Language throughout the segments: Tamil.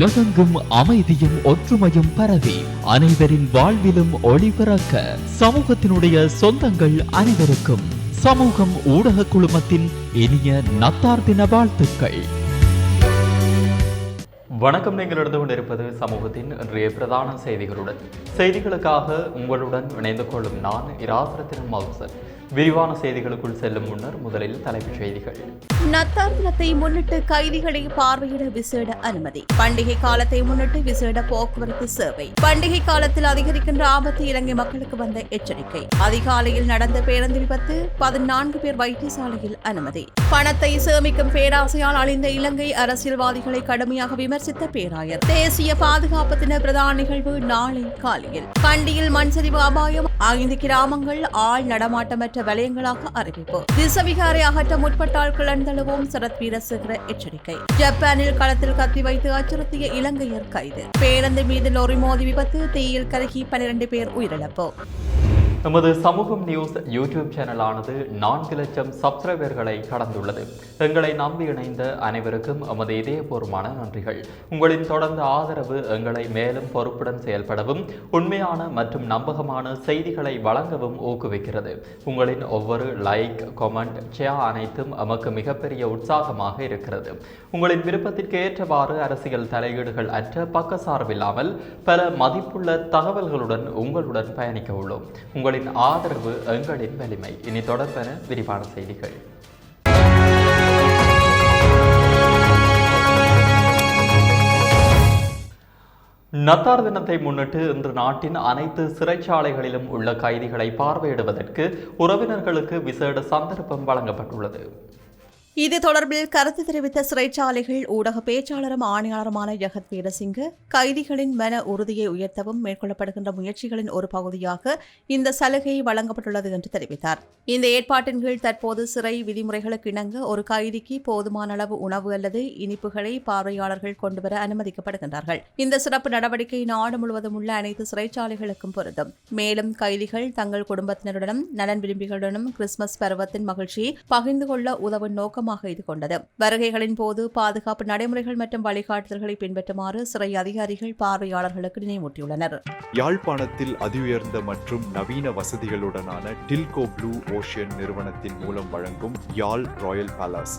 உலகெங்கும் அமைதியும் ஒற்றுமையும் பரவி அனைவரின் வாழ்விலும் ஒளிபரக்க சமூகத்தினுடைய சொந்தங்கள் அனைவருக்கும் சமூகம் ஊடக குழுமத்தின் இனிய நத்தார் தின வாழ்த்துக்கள். வணக்கம். நீங்கள் இருந்து கொண்டிருப்பது சமூகத்தின் இன்றைய பிரதான செய்திகளுடன். செய்திகளுக்காக உங்களுடன் இணைந்து கொள்ளும் நான் இராசரத்தின் மவுசன் விரிவான செய்திகளுக்குள் செல்லும் முன்னர் முதலில் தலைப்புச் செய்திகள். நத்தார் தினத்தை முன்னிட்டு கைதிகளை பார்வையிட விசேட அனுமதி. பண்டிகை காலத்தை முன்னிட்டு விசேட போக்குவரத்து சேவை. பண்டிகை காலத்தில் அதிகரிக்கின்ற ஆபத்து இலங்கை மக்களுக்கு வந்த எச்சரிக்கை. அதிகாலையில் நடந்த பேருந்து விபத்து பதினான்கு பேர் வைத்தியசாலையில் அனுமதி. பணத்தை சேமிக்கும் பேராசையால் அழிந்த இலங்கை அரசியல்வாதிகளை கடுமையாக விமர்சித்த பேராயர். தேசிய பாதுகாப்பு தின பிரதான நிகழ்வு நாளை காலையில். கண்டியில் மண்சரிவு அபாயம். ஐந்து கிராமங்கள் ஆள் நடமாட்டமற்ற வலயங்களாக அறிவிப்பு திசவிகாரை அகற்ற முற்பட்டால் கிளர்ந்தழுவோம் சரத் வீரசேகர எச்சரிக்கை. ஜப்பானில் களத்தில் கத்தி வைத்து அச்சுறுத்திய இலங்கையர் கைது. பேருந்து மீது லொரி மோதி விபத்து தீயில் கருகி பனிரெண்டு பேர் உயிரிழப்பு. நமது சமூகம் நியூஸ் யூடியூப் சேனலானது நான்கு லட்சம் சப்ஸ்கிரைபர்களை கடந்துள்ளது. எங்களை நம்பி இணைந்த அனைவருக்கும் எமது இதயபூர்வமான நன்றிகள். உங்களின் தொடர்ந்த ஆதரவு எங்களை மேலும் பொறுப்புடன் செயல்படவும் உண்மையான மற்றும் நம்பகமான செய்திகளை வழங்கவும் ஊக்குவிக்கிறது. உங்களின் ஒவ்வொரு லைக் கமெண்ட் ஷேர் அனைத்தும் எமக்கு மிகப்பெரிய உற்சாகமாக இருக்கிறது. உங்களின் விருப்பத்திற்கு ஏற்றவாறு அரசியல் தலையீடுகள் அற்ற பக்கசார்பில்லாமல் பல மதிப்புள்ள தகவல்களுடன் உங்களுடன் பயணிக்க உள்ளோம். உங்களின் ஆதரவு எங்களின் வலிமை. இனி தொடர்பென விரிவான செய்திகள். நத்தார் தினத்தை முன்னிட்டு இன்று நாட்டின் அனைத்து சிறைச்சாலைகளிலும் உள்ள கைதிகளை பார்வையிடுவதற்கு உறவினர்களுக்கு விசேட சந்தர்ப்பம் வழங்கப்பட்டுள்ளது. இது தொடர்பில் கருத்து தெரிவித்த சிறைச்சாலைகள் ஊடக பேச்சாளரும் ஆணையாளருமான ஜெகத் வீரசிங்க கைதிகளின் மன உறுதியை உயர்த்தவும் மேற்கொள்ளப்படுகின்ற முயற்சிகளின் ஒரு பகுதியாக இந்த சலுகை வழங்கப்பட்டுள்ளது என்று தெரிவித்தார். இந்த ஏற்பாட்டின் கீழ் தற்போது சிறை விதிமுறைகளுக்கு இணங்க ஒரு கைதிக்கு போதுமான அளவு உணவு அல்லது இனிப்புகளை பார்வையாளர்கள் கொண்டுவர அனுமதிக்கப்படுகின்றார்கள். இந்த சிறப்பு நடவடிக்கை நாடு முழுவதும் உள்ள அனைத்து சிறைச்சாலைகளுக்கும் பொருந்தும். மேலும் கைதிகள் தங்கள் குடும்பத்தினருடனும் நலன் விரும்பிகளுடனும் கிறிஸ்துமஸ் பருவத்தின் மகிழ்ச்சியை பகிர்ந்து கொள்ள உதவும் நோக்கமாக இது கொண்டது. வருகைகளின் போது பாதுகாப்பு நடைமுறைகள் மற்றும் வழிகாட்டுதல்களை பின்பற்றுமாறு சிறை அதிகாரிகள் பார்வையாளர்களுக்கு நினைவூட்டியுள்ளனர். யாழ்ப்பாணத்தில் அதிஉயர்ந்த மற்றும் நவீன வசதிகளுடனான டில்கோ ப்ளூ ஓஷியன் நிறுவனத்தின் மூலம் வழங்கும் யாழ் ராயல் பேலஸ்.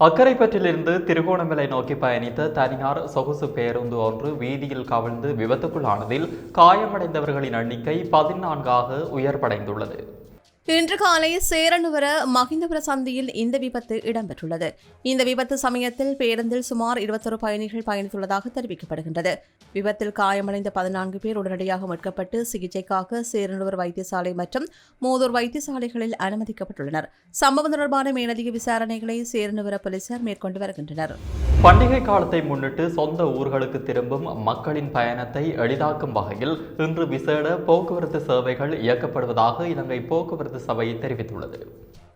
அக்கரைப்பற்றிலிருந்து திருகோணமலை நோக்கி பயணித்த தனியார் சொகுசு பேருந்து ஒன்று வீதியில் கவிழ்ந்து விபத்துக்குள்ளானதில் காயமடைந்தவர்களின் எண்ணிக்கை பதினான்காக உயர்வடைந்துள்ளது. இன்று காலை சேரனுவர மகிந்தபுர சந்தியில் இந்த விபத்து இடம்பெற்றுள்ளது. இந்த விபத்து சமயத்தில் பேருந்தில் சுமார் இருபத்தொரு பயணிகள் பயணித்துள்ளதாக தெரிவிக்கப்படுகின்றது. விபத்தில் காயமடைந்த பதினான்கு பேர் உடனடியாக மீட்கப்பட்டு சிகிச்சைக்காக சேரனுவர் வைத்தியசாலை மற்றும் மூதூர் வைத்தியசாலைகளில் அனுமதிக்கப்பட்டுள்ளனர். சம்பவம் தொடர்பான மேலதிக விசாரணைகளை சேரனுவர போலீசார் மேற்கொண்டு வருகின்றனர். பண்டிகை காலத்தை முன்னிட்டு சொந்த ஊர்களுக்கு திரும்பும் மக்களின் பயணத்தை எளிதாக்கும் வகையில் இன்று விசேட போக்குவரத்து சேவைகள் இயக்கப்படுவதாக இலங்கை போக்குவரத்து சபை தெரிவித்துள்ளது.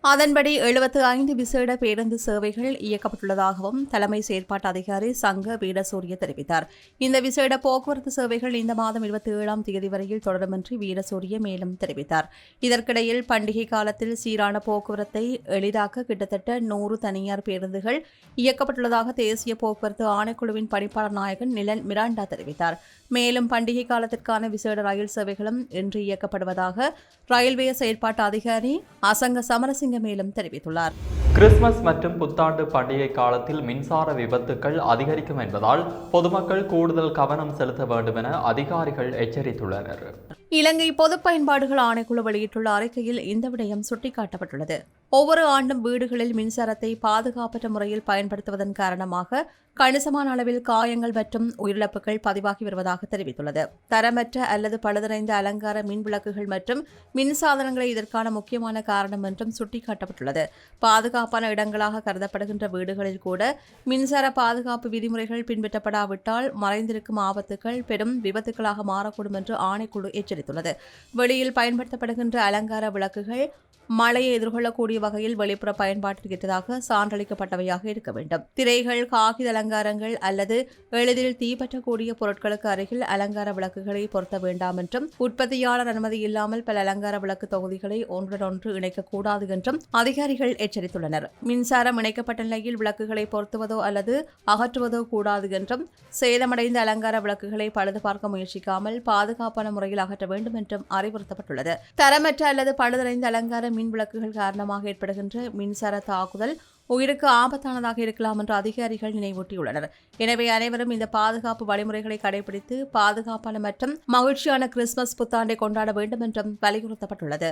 அதன்படி எழுபத்து ஐந்து விசேட பேருந்து சேவைகள் இயக்கப்பட்டுள்ளதாகவும் தலைமை செயற்பாட்டு அதிகாரி சங்க வீரசூரிய தெரிவித்தார். இந்த விசேட போக்குவரத்து சேவைகள் இந்த மாதம் இருபத்தி ஏழாம் தேதி வரையில் தொடரும் என்று வீரசூரிய மேலும் தெரிவித்தார். இதற்கிடையில் பண்டிகை காலத்தில் சீரான போக்குவரத்தை எளிதாக்க கிட்டத்தட்ட நூறு தனியார் பேருந்துகள் இயக்கப்பட்டுள்ளதாக தேசிய போக்குவரத்து ஆணைக்குழுவின் பணிப்பாளர் நாயகன் நிலன் மிராண்டா தெரிவித்தார். மேலும் பண்டிகை காலத்திற்கான விசேட ரயில் சேவைகளும் இன்று இயக்கப்படுவதாக ரயில்வே செயற்பாட்டு அதிகாரி அசங்க சமரசிங்க மேலும் தெரிவித்துள்ளார். கிறிஸ்துமஸ் மற்றும் புத்தாண்டு பண்டிகை காலத்தில் மின்சார விபத்துக்கள் அதிகரிக்கும் என்பதால் பொதுமக்கள் கூடுதல் கவனம் செலுத்த வேண்டும் என அதிகாரிகள் எச்சரித்துள்ளனர். இலங்கை பொது பயன்பாடுகள் ஆணைக்குழு வெளியிட்டுள்ள அறிக்கையில் இந்த விடயம் சுட்டிக்காட்டப்பட்டுள்ளது. ஒவ்வொரு ஆண்டும் வீடுகளில் மின்சாரத்தை பாதுகாப்பற்ற முறையில் பயன்படுத்துவதன் காரணமாக கணிசமான அளவில் காயங்கள் மற்றும் உயிரிழப்புகள் பதிவாகி வருவதாக தெரிவித்துள்ளது. தரமற்ற அல்லது பழுதடைந்த அலங்கார மின் விளக்குகள் மற்றும் மின் சாதனங்களே இதற்கான முக்கியமான காரணம் என்றும் சுட்டிக்காட்டப்பட்டுள்ளது. பாதுகாப்பான இடங்களாக கருதப்படுகின்ற வீடுகளில் கூட மின்சார பாதுகாப்பு விதிமுறைகள் பின்பற்றப்படாவிட்டால் மறைந்திருக்கும் ஆபத்துகள் பெரும் விபத்துக்களாக மாறக்கூடும் என்று ஆணைக்குழு எச்சரித்துள்ளது. வெளியில் பயன்படுத்தப்படுகின்ற அலங்கார விளக்குகள் மழையை எதிர்கொள்ளக்கூடிய வகையில் வெளிப்புற பயன்பாட்டிற்கு ஏற்றதாக சான்றளிக்கப்பட்டவையாக இருக்க வேண்டும். திரைகள் காகித அலங்காரங்கள் அல்லது எளிதில் தீப்பற்றக்கூடிய பொருட்களுக்கு அருகில் அலங்கார விளக்குகளை பொருத்த வேண்டாம் என்றும் உற்பத்தியாளர் அனுமதி இல்லாமல் பல அலங்கார விளக்கு தொகுதிகளை ஒன்றுடன் ஒன்று இணைக்கக்கூடாது என்றும் அதிகாரிகள் எச்சரித்துள்ளனர். மின்சாரம் இணைக்கப்பட்ட நிலையில் விளக்குகளை பொருத்துவதோ அல்லது அகற்றுவதோ கூடாது என்றும் சேதமடைந்த அலங்கார விளக்குகளை பழுது பார்க்க முயற்சிக்காமல் பாதுகாப்பான முறையில் அகற்ற வேண்டும் என்றும் அறிவுறுத்தப்பட்டுள்ளது. தரமற்ற அல்லது பழுதடைந்த அலங்கார மின் விளக்குகள் காரணமாக ஏற்படுகின்ற மின்சார தாக்குதல் உயிருக்கு ஆபத்தானதாக இருக்கலாம் என்று அதிகாரிகள் நினைவூட்டியுள்ளனர். எனவே அனைவரும் இந்த பாதுகாப்பு வழிமுறைகளை கடைபிடித்து பாதுகாப்பான மற்றும் மகிழ்ச்சியான கிறிஸ்துமஸ் புத்தாண்டை கொண்டாட வேண்டும் என்றும் வலியுறுத்தப்பட்டுள்ளது.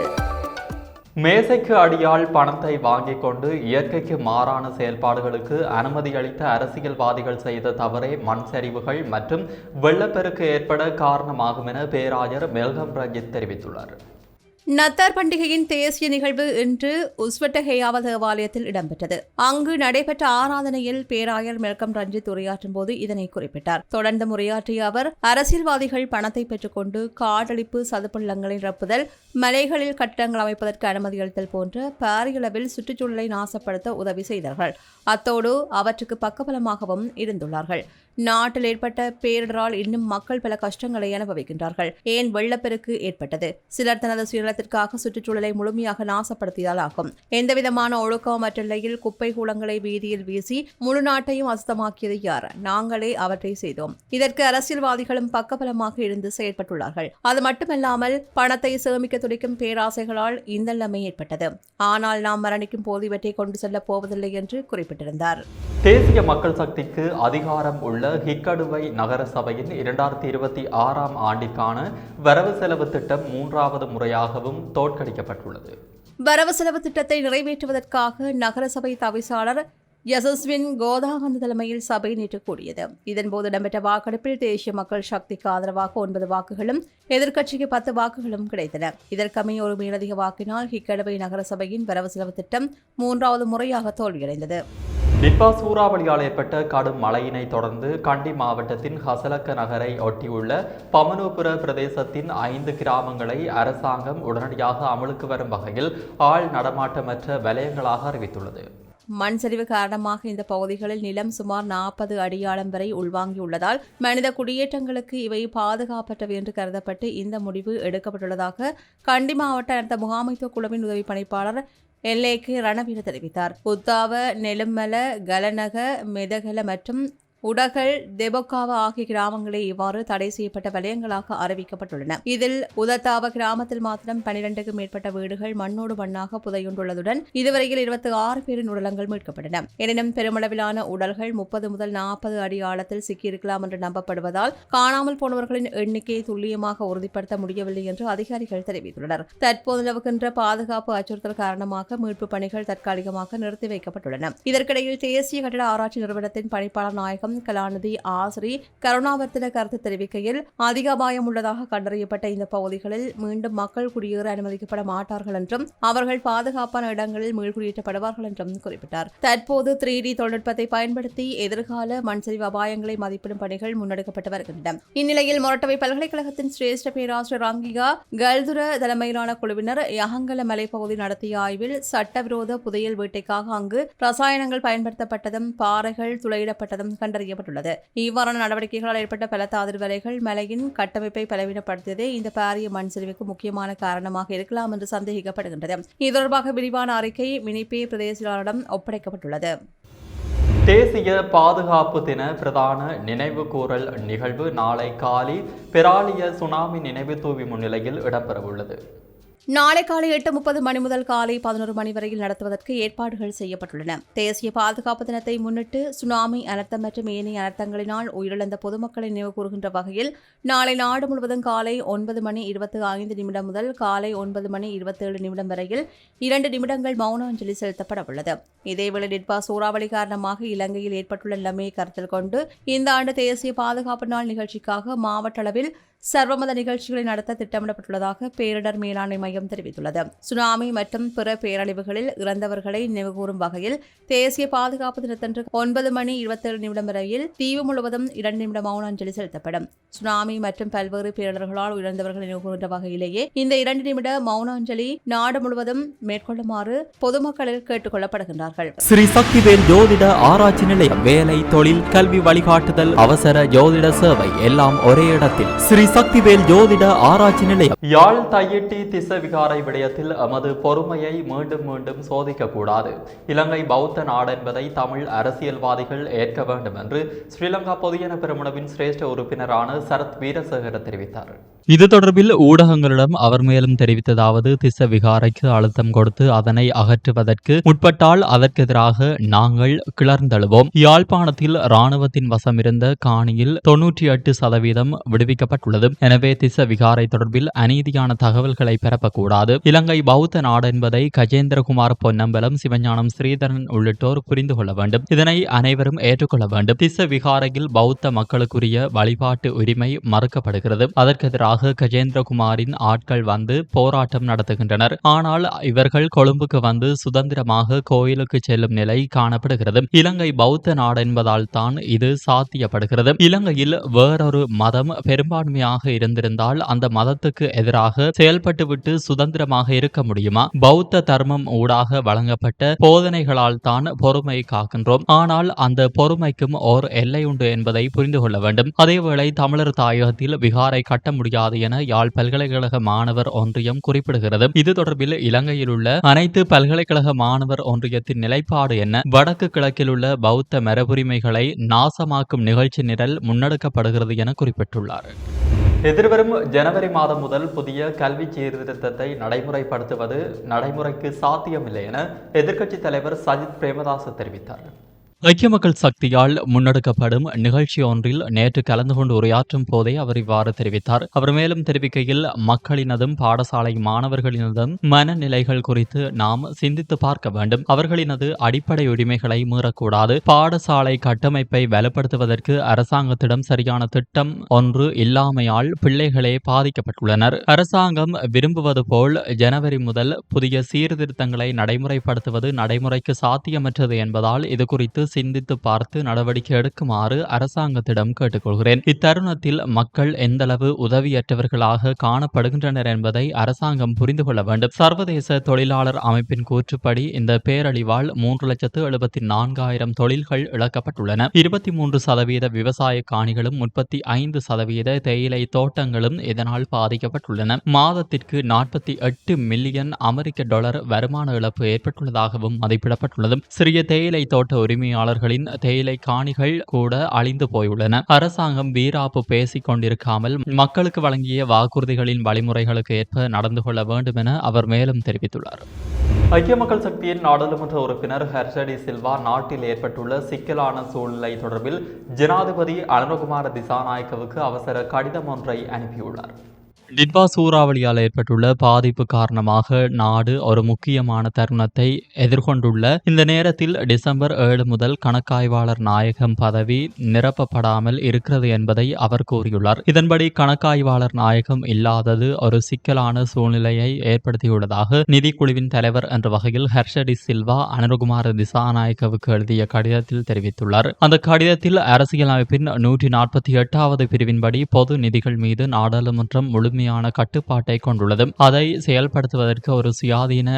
மேசைக்கு அடியால் பணத்தை வாங்கிக் கொண்டு இயற்கைக்கு மாறான செயல்பாடுகளுக்கு அனுமதி அளித்த அரசியல்வாதிகள் செய்த தவறே மண் சரிவுகள் மற்றும் வெள்ளப்பெருக்கு ஏற்பட காரணமாகும் என பேராயர் மெல்கம் ரஞ்சித் தெரிவித்துள்ளார். நத்தார் பண்டிகையின் தேசிய நிகழ்வு இன்று உஸ்வட்டஹேயாவ தேவாலயத்தில் இடம்பெற்றது. அங்கு நடைபெற்ற ஆராதனையில் பேராயர் மெல்கம் ரஞ்சித் உரையாற்றும் போது இதனை குறிப்பிட்டார். தொடர்ந்து உரையாற்றிய அவர் அரசியல்வாதிகள் பணத்தை பெற்றுக்கொண்டு காடழிப்பு சதுப்பள்ளங்களை நிரப்புதல் மலைகளில் கட்டடங்கள் அமைப்பதற்கு அனுமதி அளித்தல் போன்ற பாரியளவில் சுற்றுச்சூழலை நாசப்படுத்த உதவி செய்தார்கள் அத்தோடு அவற்றுக்கு பக்கபலமாகவும் இருந்துள்ளார்கள். நாட்டில் ஏற்பட்ட பேரிடரால் இன்னும் மக்கள் பல கஷ்டங்களை அனுபவிக்கின்றார்கள். ஏன் வெள்ளப்பெருக்கு ஏற்பட்டது? சிலர் தனது சுயநலத்திற்காக சுற்றுச்சூழலை முழுமையாக நாசப்படுத்தியதால் ஆகும். எந்தவிதமான ஒழுக்கம் நிலையில் குப்பை கூலங்களை வீதியில் வீசி முழு நாட்டையும் அசுத்தமாக்கியது யார்? நாங்களே அவற்றை செய்தோம். இதற்கு அரசியல்வாதிகளும் பக்கபலமாக இருந்து செயற்பட்டுள்ளார்கள். அது மட்டுமல்லாமல் பணத்தை சேமிக்க துடிக்கும் பேராசைகளால் இந்த நிலைமை ஏற்பட்டது. ஆனால் நாம் மரணிக்கும் போது இவற்றை கொண்டு செல்ல போவதில்லை என்று குறிப்பிட்டிருந்தார். தேசிய மக்கள் சக்திக்கு அதிகாரம் உள்ள உள்ள ஹிக்கடுவை நகர சபையின் இரண்டாயிரத்தி இருபத்தி ஆறாம் ஆண்டிற்கான வரவு செலவு திட்டம் மூன்றாவது முறையாகவும் தோற்கடிக்கப்பட்டுள்ளது. வரவு செலவு திட்டத்தை நிறைவேற்றுவதற்காக நகரசபை தவிசாளர் யசஸ்வின் கோதாகந்த் தலைமையில் சபை நேற்று கூடியது. இதன்போது இடம்பெற்ற வாக்கெடுப்பில் தேசிய மக்கள் சக்திக்கு ஆதரவாக ஒன்பது வாக்குகளும் எதிர்க்கட்சிக்கு பத்து வாக்குகளும் கிடைத்தன. இதற்கமைய ஒரு மேலதிக வாக்கினால் இக்கடவை நகரசபையின் வரவு செலவு திட்டம் மூன்றாவது முறையாக தோல்வியடைந்தது. நிப்பா சூறாவளியால் ஏற்பட்ட கடும் மழையினை தொடர்ந்து கண்டி மாவட்டத்தின் ஹசலக்க நகரை ஒட்டியுள்ள பமனோபுர பிரதேசத்தின் ஐந்து கிராமங்களை அரசாங்கம் உடனடியாக அமலுக்கு வரும் வகையில் ஆள் நடமாட்டமற்ற வலயங்களாக அறிவித்துள்ளது. மண் சரிவு காரணமாக இந்த பகுதிகளில் நிலம் சுமார் நாற்பது அடியாளம் வரை உள்வாங்கியுள்ளதால் மனித குடியேற்றங்களுக்கு இவை பாதுகாப்பற்றவை என்று கருதப்பட்டு இந்த முடிவு எடுக்கப்பட்டுள்ளதாக கண்டி மாவட்ட அடுத்த முகாமைத்துவ குழுவின் உதவி பணிப்பாளர் எல்ஏக்கு ரணவீர தெரிவித்தார். புத்தாவ நெலுமல கலநக மெதகல மற்றும் உடகல் தெபொக்காவா ஆகிய கிராமங்களே இவ்வாறு தடை செய்யப்பட்ட வலயங்களாக அறிவிக்கப்பட்டுள்ளன. இதில் உதத்தாவ கிராமத்தில் மாத்திரம் பனிரெண்டுக்கும் மேற்பட்ட வீடுகள் மண்ணோடு மண்ணாக புதையுண்டுள்ளதுடன் இதுவரையில் இருபத்தி ஆறு பேரின் உடலங்கள் மீட்கப்பட்டன. எனினும் பெருமளவிலான உடல்கள் முப்பது முதல் நாற்பது அடி ஆழத்தில் சிக்கியிருக்கலாம் என்று நம்பப்படுவதால் காணாமல் போனவர்களின் எண்ணிக்கையை துல்லியமாக உறுதிப்படுத்த முடியவில்லை என்று அதிகாரிகள் தெரிவித்துள்ளனர். தற்போது நிலவுகின்ற பாதுகாப்பு அச்சுறுத்தல் காரணமாக மீட்பு பணிகள் தற்காலிகமாக நிறுத்தி வைக்கப்பட்டுள்ளன. இதற்கிடையில் தேசிய கட்டிட ஆராய்ச்சி நிறுவனத்தின் பணிப்பாளர் நாயகம் கலாநிதி ஆசிரி கருணாவர்த்தன கருத்து தெரிவிக்கையில் அதிக அபாயம் உள்ளதாக கண்டறியப்பட்ட இந்த பகுதிகளில் மீண்டும் மக்கள் குடியேற அனுமதிக்கப்பட மாட்டார்கள் என்றும் அவர்கள் பாதுகாப்பான இடங்களில் மீள்குடியேற்றப்படுவார்கள் என்றும் குறிப்பிட்டார். தற்போது த்ரீ டி தொழில்நுட்பத்தை பயன்படுத்தி எதிர்கால மண்சரிவு அபாயங்களை மதிப்பிடும் பணிகள் முன்னெடுக்கப்பட்டு வருகின்றன. இந்நிலையில் மொரட்டவை பல்கலைக்கழகத்தின் சிரேஷ்ட பேராசிரியர் அங்கிகா கல்துர தலைமையிலான குழுவினர் யகங்கல மலைப்பகுதி நடத்திய ஆய்வில் சட்டவிரோத புதையல் வேட்டைக்காக அங்கு ரசாயனங்கள் பயன்படுத்தப்பட்டதும் பாறைகள் துளையிடப்பட்டதும் கண்டறியப்பட்டுள்ளது இவ்வாறான நடவடிக்கைகளால் ஏற்பட்ட பலத்த அதிர்வலைகள் மலையின் கட்டமைப்பை பலவீனப்படுத்தியதே இந்த பாரிய மண் சரிவுக்கு முக்கியமான காரணமாக இருக்கலாம் என்று சந்தேகிக்கப்படுகின்றது. இது தொடர்பாக விரிவான அறிக்கை மினிப்பே பிரதேசத்திடம் ஒப்படைக்கப்பட்டுள்ளது. தேசிய பாதுகாப்பு தின பிரதான நினைவு கூறல் நிகழ்வு நாளை காலை பெராலிய சுனாமி நினைவு தூவி முன்னிலையில் இடம்பெறவுள்ளது. நாளை காலை எட்டு முப்பது மணி முதல் காலை பதினோரு மணி வரையில் நடத்துவதற்கு ஏற்பாடுகள் செய்யப்பட்டுள்ளன. தேசிய பாதுகாப்பு தினத்தை முன்னிட்டு சுனாமி அனர்த்தம் மற்றும் ஏனைய அனர்த்தங்களினால் உயிரிழந்த பொதுமக்களை நினைவு கூறுகின்ற வகையில் நாளை நாடு முழுவதும் காலை ஒன்பது மணி இருபத்தி ஐந்து நிமிடம் முதல் காலை ஒன்பது மணி இருபத்தேழு நிமிடம் வரையில் இரண்டு நிமிடங்கள் மௌன அஞ்சலி செலுத்தப்பட உள்ளது. இதேவேளை நிர்பா சூறாவளி காரணமாக இலங்கையில் ஏற்பட்டுள்ள நிலைமையை கருத்தில் கொண்டு இந்த ஆண்டு தேசிய பாதுகாப்பு நாள் நிகழ்ச்சிக்காக மாவட்ட அளவில் சர்வமத நிகழ்ச்சிகளை நடத்த திட்டமிடப்பட்டுள்ளதாக பேரிடர் மேலாண்மை மையம் தெரிவித்துள்ளது. சுனாமி மற்றும் பிற பேரழிவுகளில் இறந்தவர்களை நினைவுகூரும் வகையில் தேசிய பாதுகாப்பு தினத்தன்று ஒன்பது மணி இருபத்தேழு நிமிடம் வரையில் தீவு முழுவதும் இரண்டு நிமிட மௌன அஞ்சலி செலுத்தப்படும். சுனாமி மற்றும் பல்வேறு பேரிடர்களால் உயிரிழந்தவர்கள் நினைவுகூர்ந்த வகையிலேயே இந்த இரண்டு நிமிட மௌன அஞ்சலி நாடு முழுவதும் மேற்கொள்ளுமாறு பொதுமக்களில் கேட்டுக் கொள்ளப்படுகின்றார்கள் ஸ்ரீ சக்திவேல் ஜோதிட ஆராய்ச்சி நிலையம் வேலை தொழில் கல்வி வழிகாட்டுதல் அவசர ஜோதிட சேவை எல்லாம் ஒரே இடத்தில். ஸ்ரீ சக்திவேல் ஜோதிட ஆராய்ச்சி நிலையம். யாழ் தையிட்டி திச விகாரை விடயத்தில் எமது பொறுமையை மீண்டும் மீண்டும் சோதிக்கக்கூடாது. இலங்கை பௌத்த நாடென்பதை தமிழ் அரசியல்வாதிகள் ஏற்க வேண்டும் என்று ஸ்ரீலங்கா பொதுஜன பெருமுனவின் சிரேஷ்ட உறுப்பினரான சரத் வீரசேகர தெரிவித்தார். இது தொடர்பில் ஊடகங்களிடம் அவர் மேலும் தெரிவித்ததாவது திச விகாரைக்கு அழுத்தம் கொடுத்து அதனை அகற்றுவதற்கு முற்பட்டால் அதற்கு எதிராக நாங்கள் கிளர்ந்தெழுவோம். யாழ்ப்பாணத்தில் இராணுவத்தின் வசமிருந்த காணியில் தொன்னூற்றி எட்டு சதவீதம் விடுவிக்கப்பட்டுள்ளது. எனவே திச விகாரை தொடர்பில் அநீதியான தகவல்களை பரப்பக்கூடாது இலங்கை பௌத்த நாடு என்பதை கஜேந்திரகுமார் பொன்னம்பலம் சிவஞானம் ஸ்ரீதரன் உள்ளிட்டோர் புரிந்து கொள்ள வேண்டும். இதனை அனைவரும் ஏற்றுக்கொள்ள வேண்டும். திச விகாரையில் பௌத்த மக்களுக்குரிய வழிபாட்டு உரிமை மறுக்கப்படுகிறது. அதற்கு எதிராக கஜேந்திரகுமாரின் ஆட்கள் வந்து போராட்டம் நடத்துகின்றனர். ஆனால் இவர்கள் கொழும்புக்கு வந்து சுதந்திரமாக கோயிலுக்கு செல்லும் நிலை காணப்படுகிறது. இலங்கை பௌத்த நாடு என்பதால் தான் இது சாத்தியப்படுகிறது. இலங்கையில் வேறொரு மதம் பெரும்பான்மையாக இருந்திருந்தால் அந்த மதத்துக்கு எதிராக செயல்பட்டுவிட்டு சுதந்திரமாக இருக்க முடியுமா? பௌத்த தர்மம் ஊடாக வழங்கப்பட்ட போதனைகளால் தான் பொறுமை காக்கின்றோம். ஆனால் அந்த பொறுமைக்கும் ஓர் எல்லை உண்டு என்பதை புரிந்து கொள்ள வேண்டும். அதேவேளை தமிழர் தாயகத்தில் விகாரை கட்ட முடியாது என யாழ் பல்கலைக்கழக மாணவர் ஒன்றியம் குறிப்பிடுகிறது. இது தொடர்பில் இலங்கையில் உள்ள அனைத்து பல்கலைக்கழக மாணவர் ஒன்றியத்தின் நிலைப்பாடு என்ன? வடக்கு கிழக்கில் உள்ள பௌத்த மரபுரிமைகளை நாசமாக்கும் நிகழ்ச்சி நிரல் முன்னெடுக்கப்படுகிறது என குறிப்பிட்டுள்ளார். எதிர்வரும் ஜனவரி மாதம் முதல் புதிய கல்வி சீர்திருத்தத்தை நடைமுறைப்படுத்துவது நடைமுறைக்கு சாத்தியமில்லை என எதிர்க்கட்சித் தலைவர் சஜித் பிரேமதாச தெரிவித்தார். ஐக்கிய மக்கள் சக்தியால் முன்னெடுக்கப்படும் நிகழ்ச்சி ஒன்றில் நேற்று கலந்து கொண்டு உரையாற்றும் போதே அவர் இவ்வாறு தெரிவித்தார். அவர் மேலும் தெரிவிக்கையில் மக்களினதும் பாடசாலை மாணவர்களினதும் மனநிலைகள் குறித்து நாம் சிந்தித்து பார்க்க வேண்டும். அவர்களினது அடிப்படை உரிமைகளை மீறக்கூடாது. பாடசாலை கட்டமைப்பை வலுப்படுத்துவதற்கு அரசாங்கத்திடம் சரியான திட்டம் ஒன்று இல்லாமையால் பிள்ளைகளே பாதிக்கப்பட்டுள்ளனர். அரசாங்கம் விரும்புவது போல் ஜனவரி முதல் புதிய சீர்திருத்தங்களை நடைமுறைப்படுத்துவது நடைமுறைக்கு சாத்தியமற்றது என்பதால் இது குறித்து சிந்தித்து பார்த்து நடவடிக்கை எடுக்குமாறு அரசாங்கத்திடம் கேட்டுக்கொள்கிறேன். இத்தருணத்தில் மக்கள் எந்தளவு உதவியற்றவர்களாக காணப்படுகின்றனர் என்பதை அரசாங்கம் புரிந்து கொள்ள வேண்டும். சர்வதேச தொழிலாளர் அமைப்பின் கூற்றுப்படி இந்த பேரழிவால் மூன்று லட்சத்து எழுபத்தி நான்காயிரம் தொழில்கள் இழக்கப்பட்டுள்ளன. இருபத்தி மூன்று சதவீத விவசாய காணிகளும் முப்பத்தி ஐந்து சதவீத தேயிலை தோட்டங்களும் இதனால் பாதிக்கப்பட்டுள்ளன. மாதத்திற்கு நாற்பத்தி எட்டு மில்லியன் அமெரிக்க டாலர் வருமான இழப்பு ஏற்பட்டுள்ளதாகவும் மதிப்பிடப்பட்டுள்ளது. சிறிய தேயிலை தோட்ட உரிமையாளர்களின் தேயிலை காணிகள் கூட அழிந்து போயுள்ளன. அரசாங்கம் வீராப்பு பேசிக் கொண்டிருக்காமல் மக்களுக்கு வழங்கிய வாக்குறுதிகளின் வழிமுறைகளுக்கு ஏற்ப நடந்து கொள்ள வேண்டும் என அவர் மேலும் தெரிவித்துள்ளார். ஐக்கிய மக்கள் சக்தியின் நாடாளுமன்ற உறுப்பினர் ஹர்ஷடி சில்வா நாட்டில் ஏற்பட்டுள்ள சிக்கலான சூழ்நிலை தொடர்பில் ஜனாதிபதி அனுரகுமார திசாநாயக்கவுக்கு அவசர கடிதம் ஒன்றை அனுப்பியுள்ளார். டிட்வா சூறாவளியால் ஏற்பட்டுள்ள பாதிப்பு காரணமாக நாடு ஒரு முக்கியமான தருணத்தை எதிர்கொண்டுள்ள இந்த நேரத்தில் டிசம்பர் ஏழு முதல் கணக்காய்வாளர் நாயகம் பதவி நிரப்பப்படாமல் இருக்கிறது என்பதை அவர் கூறியுள்ளார். இதன்படி கணக்காய்வாளர் நாயகம் இல்லாதது ஒரு சிக்கலான சூழ்நிலையை ஏற்படுத்தியுள்ளதாக நிதிக்குழுவின் தலைவர் என்ற வகையில் ஹர்ஷடி சில்வா அனுகுமார் திசாநாயக்கவுக்கு எழுதிய கடிதத்தில் தெரிவித்துள்ளார். அந்த கடிதத்தில் அரசியலமைப்பின் நூற்றி நாற்பத்தி எட்டாவது பிரிவின்படி பொது நிதிகள் மீது நாடாளுமன்றம் முழுமை முழுமையான கட்டுப்பாட்டை கொண்டுள்ளது. அதை செயல்படுத்துவதற்கு ஒரு சுயாதீன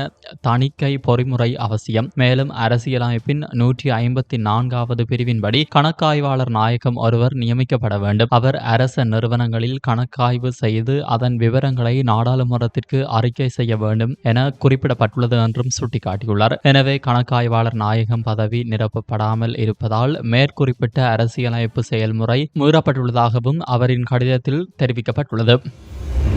தணிக்கை பொறிமுறை அவசியம். மேலும் அரசியலமைப்பின் நூற்றி ஐம்பத்தி நான்காவது பிரிவின்படி கணக்காய்வாளர் நாயகம் ஒருவர் நியமிக்கப்பட வேண்டும். அவர் அரச நிறுவனங்களில் கணக்காய்வு செய்து அதன் விவரங்களை நாடாளுமன்றத்திற்கு அறிக்கை செய்ய வேண்டும் என குறிப்பிடப்பட்டுள்ளது என்றும் சுட்டிக்காட்டியுள்ளார். எனவே கணக்காய்வாளர் நாயகம் பதவி நிரப்பப்படாமல் இருப்பதால் மேற்குறிப்பிட்ட அரசியலமைப்பு செயல்முறை மீறப்பட்டுள்ளதாகவும் அவரின் கடிதத்தில் தெரிவிக்கப்பட்டுள்ளது.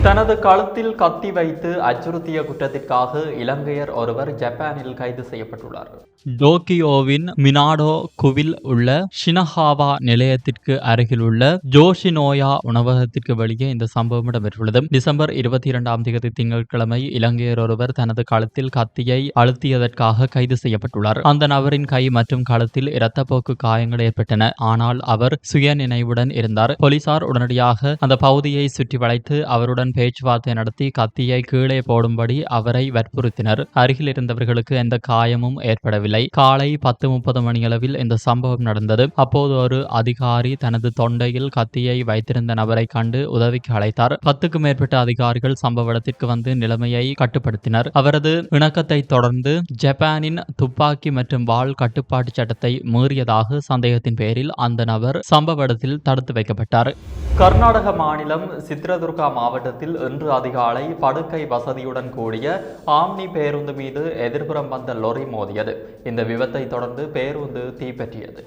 தனது கழுத்தில் கத்தி வைத்து அச்சுறுத்திய குற்றத்திற்காக இலங்கையர் ஒருவர் ஜப்பானில் கைது செய்யப்பட்டுள்ளார் டோக்கியோவின் மினாடோ குவில் உள்ள ஷினஹாவா நிலையத்திற்கு அருகில் உள்ள ஜோஷினோயா உணவகத்திற்கு வெளியே இந்த சம்பவம் இடம்பெற்றுள்ளது. டிசம்பர் இருபத்தி இரண்டாம் தேதி திங்கட்கிழமை இலங்கையர் ஒருவர் தனது கழுத்தில் கத்தியை அழுத்தியதற்காக கைது செய்யப்பட்டுள்ளார். அந்த நபரின் கை மற்றும் கழுத்தில் இரத்தப்போக்கு காயங்கள் ஏற்பட்டன. ஆனால் அவர் சுய நினைவுடன் இருந்தார். போலீசார் உடனடியாக அந்த பகுதியை சுற்றி வளைத்து அவருடன் பேச்சுவார்த்தை நடத்தி கத்தியை கீழே போடும்படி அவரை வற்புறுத்தினர். அருகில் இருந்தவர்களுக்கு எந்த காயமும் ஏற்படவில்லை. காலை பத்து முப்பது மணியளவில் இந்த சம்பவம் நடந்தது. அப்போது ஒரு அதிகாரி தனது தொண்டையில் கத்தியை வைத்திருந்த நபரை கண்டு உதவிக்கு அழைத்தார். பத்துக்கும் மேற்பட்ட அதிகாரிகள் சம்பவ இடத்திற்கு வந்து நிலைமையை கட்டுப்படுத்தினர். அவரது இணக்கத்தை தொடர்ந்து ஜப்பானின் துப்பாக்கி மற்றும் வாள் கட்டுப்பாட்டு சட்டத்தை மீறியதாக சந்தேகத்தின் பேரில் அந்த நபர் சம்பவ இடத்தில் தடுத்து வைக்கப்பட்டார். கர்நாடக மாநிலம் சித்ரதுர்கா மாவட்டத்தில் இன்று அதிகாலை படுக்கை வசதியுடன் கூடிய ஆம்னி பேருந்து மீது எதிர்புறம் வந்த லொரி மோதியது. இந்த விபத்தை தொடர்ந்து பேருந்து தீப்பற்றியது.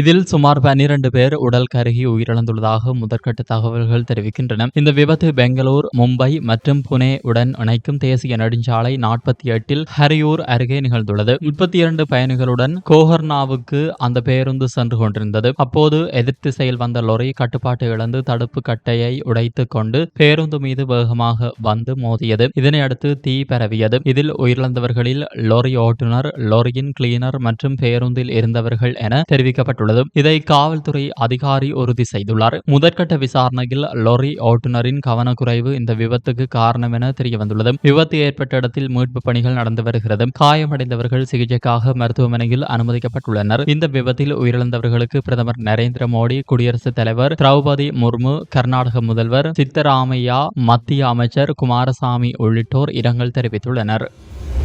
இதில் சுமார் பன்னிரண்டு பேர் உடல் கருகி உயிரிழந்துள்ளதாக முதற்கட்ட தகவல்கள் தெரிவிக்கின்றன. இந்த விபத்து பெங்களூர் மும்பை மற்றும் புனே உடன் இணைக்கும் தேசிய நெடுஞ்சாலை நாற்பத்தி எட்டில் ஹரியூர் அருகே நிகழ்ந்துள்ளது. முப்பத்தி இரண்டு பயணிகளுடன் கோஹர்னாவுக்கு அந்த பேருந்து சென்று கொண்டிருந்தது. அப்போது எதிர்திசையில் வந்த லொரி கட்டுப்பாட்டை இழந்து தடுப்பு கட்டையை உடைத்துக் கொண்டு பேருந்து மீது வேகமாக வந்து மோதியது. இதனையடுத்து தீ பரவியது. இதில் உயிரிழந்தவர்களில் லொரி ஓட்டுநர் லொரியின் கிளீனர் மற்றும் பேருந்தில் இருந்தவர்கள் என தெரிவிக்கப்பட்டுள்ளது. இதை காவல்துறை அதிகாரி உறுதி செய்துள்ளார். முதற்கட்ட விசாரணையில் லொரி ஓட்டுநரின் கவனக்குறைவு இந்த விபத்துக்கு காரணம் என தெரிய வந்துள்ளது விபத்து ஏற்பட்ட இடத்தில் மீட்பு பணிகள் நடந்து வருகிறது காயமடைந்தவர்கள் சிகிச்சைக்காக மருத்துவமனையில் அனுமதிக்கப்பட்டுள்ளனர். இந்த விபத்தில் உயிரிழந்தவர்களுக்கு பிரதமர் நரேந்திர மோடி குடியரசுத் தலைவர் திரௌபதி முர்மு கர்நாடக முதல்வர் சித்தராமையா மத்திய அமைச்சர் குமாரசாமி உள்ளிட்டோர் இரங்கல் தெரிவித்துள்ளனர்.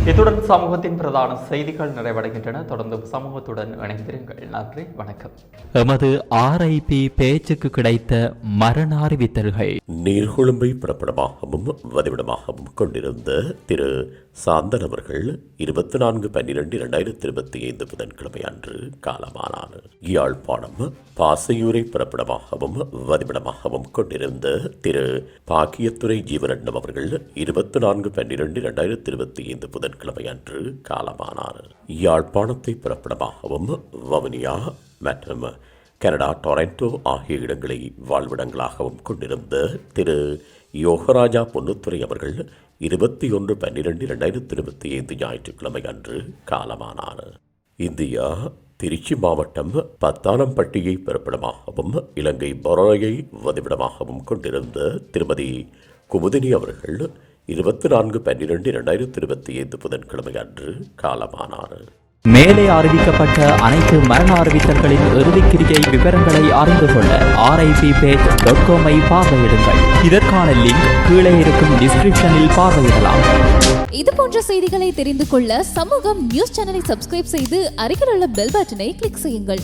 இத்துடன் சமூகத்தின் பிரதான செய்திகள் நிறைவடைகின்றன. தொடர்ந்து சமூகத்துடன் இணைந்திருங்கள். நன்றி வணக்கம். எமது ஆர்ஐபி பேச்சுக்கு கிடைத்த மரண அறிவித்தல்கள் நீர்கொழும்பை பிறப்பிடமாகவும் வதிவிடமாகவும் கொண்டிருந்த திரு சாந்தன் அவர்கள் இருபத்தி நான்கு பன்னிரண்டு இரண்டாயிரத்தி இருபத்தி ஐந்து புதன்கிழமை அன்று காலமானார். யாழ்ப்பாணம் பாசையூரை பிறப்பிடமாகவும் வதிவிடமாகவும் கொண்டிருந்த திரு பாக்கியத்துறை ஜீவரட்னம் அவர்கள் இருபத்தி நான்கு பன்னிரண்டு இரண்டாயிரத்தி இருபத்தி ஐந்து புதன்கிழமை அன்று காலமானார். யாழ்ப்பாணத்தை பிறப்பிடமாகவும் வவுனியா மற்றும் கனடா டொரண்டோ ஆகிய இடங்களை வாழ்விடங்களாகவும் கொண்டிருந்த திரு. யோகராஜா பொன்னுத்துறை அவர்கள் இருபத்தி ஒன்று பன்னிரெண்டு இரண்டாயிரத்தி இருபத்தி ஐந்து ஞாயிற்றுக்கிழமை அன்று காலமானார். இந்தியா திருச்சி மாவட்டம் பத்தானம்பட்டியை பிறப்பிடமாகவும் இலங்கை பொரோயை வதிவிடமாகவும் கொண்டிருந்த திருமதி குமுதினி அவர்கள் இருபத்தி நான்கு பன்னிரெண்டு இரண்டாயிரத்தி இருபத்தி ஐந்து புதன்கிழமை அன்று காலமானார் மேலே அறிவிக்கப்பட்ட அனைத்து மரண அறிவித்தல்களின் இறுதிக்கிரியை விவரங்களை அறிந்து கொள்ள ஆர்ஐபி பேஜ் டாட் காமை பார்வையிடுங்கள். இதற்கான லிங்க் கீழே இருக்கும் டிஸ்கிரிப்ஷனில் பார்வையிடலாம். இது போன்ற செய்திகளை தெரிந்து கொள்ள சமூகம் நியூஸ் சேனலை சப்ஸ்கிரைப் செய்து அருகில் உள்ள பெல் பட்டனை கிளிக் செய்யுங்கள்.